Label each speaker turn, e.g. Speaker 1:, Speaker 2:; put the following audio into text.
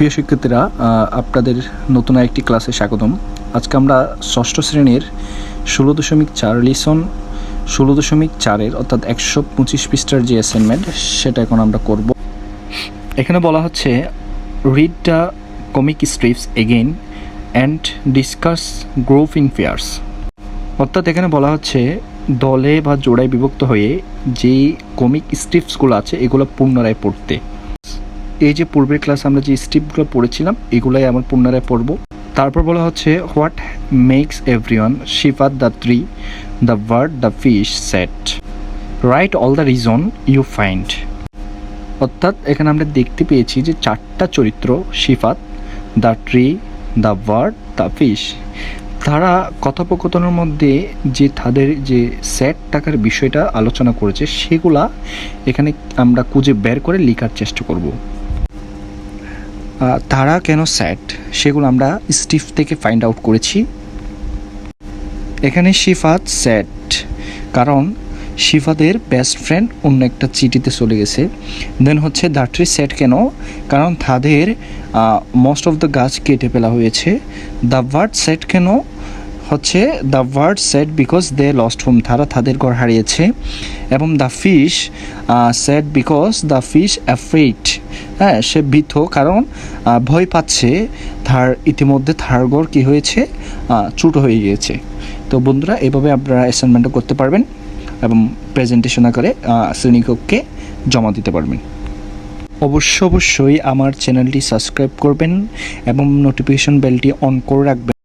Speaker 1: প্রিয় শিক্ষার্থীরা আপনাদের নতুন একটি ক্লাসে স্বাগতম। আজকে আমরা ষষ্ঠ শ্রেণির ষোলো দশমিক চার লিসন ষোলো দশমিক চারের অর্থাৎ একশো পঁচিশ পৃষ্ঠার যে অ্যাসাইনমেন্ট সেটা এখন আমরা করব। এখানে বলা হচ্ছে read the comic strips again and discuss group in pairs অর্থাৎ এখানে বলা হচ্ছে, দলে বা জোড়ায় বিভক্ত হয়ে যেই কমিক স্ট্রিপসগুলো আছে, এগুলো পুনরায় পড়তে। এই যে পূর্বের ক্লাস আমরা যে স্ট্রিপগুলো পড়েছিলাম, এগুলাই আমার পুনরায় পড়ব। তারপর বলা হচ্ছে what makes everyone Shifat the tree the bird the fish sad write all the reason you find অর্থাৎ এখানে আমরা দেখতে পেয়েছি যে চারটা চরিত্র Shifat the tree the bird the fish তারা কথোপকথনের মধ্যে যে তাদের যে স্যাট টাকার বিষয়টা আলোচনা করেছে, সেগুলা এখানে আমরা খুঁজে বের করে লেখার চেষ্টা করব। তারা কেন স্যাড সেগুলো আমরা স্টিফ থেকে ফাইন্ড আউট করেছি। এখানে শিফাত স্যাড কারণ শিফাদের বেস্ট ফ্রেন্ড অন্য একটা চিঠিতে চলে গেছে। দেন হচ্ছে দাট্রি সেট কেন? কারণ তাদের মোস্ট অফ দ্য গাছ কেটে ফেলা হয়েছে। দ্য ওয়ার্ড সেট কেন? হচ্ছে the bird sad because they lost home তারা তাদের ঘর হারিয়েছে। এবং the fish sad because the fish afraid হ্যাঁ সে ভীত কারণ ভয় পাচ্ছে। তার ইতিমধ্যে তার ঘর কী হয়েছে? ছোটো হয়ে গিয়েছে। তো বন্ধুরা এভাবে আপনারা অ্যাসাইনমেন্টটা করতে পারবেন এবং প্রেজেন্টেশন আকারে আহ, শ্রেণীকক্ষে জমা দিতে পারবেন। অবশ্য অবশ্যই আমার চ্যানেলটি সাবস্ক্রাইব করবেন এবং নোটিফিকেশন বেলটি অন করে রাখবেন।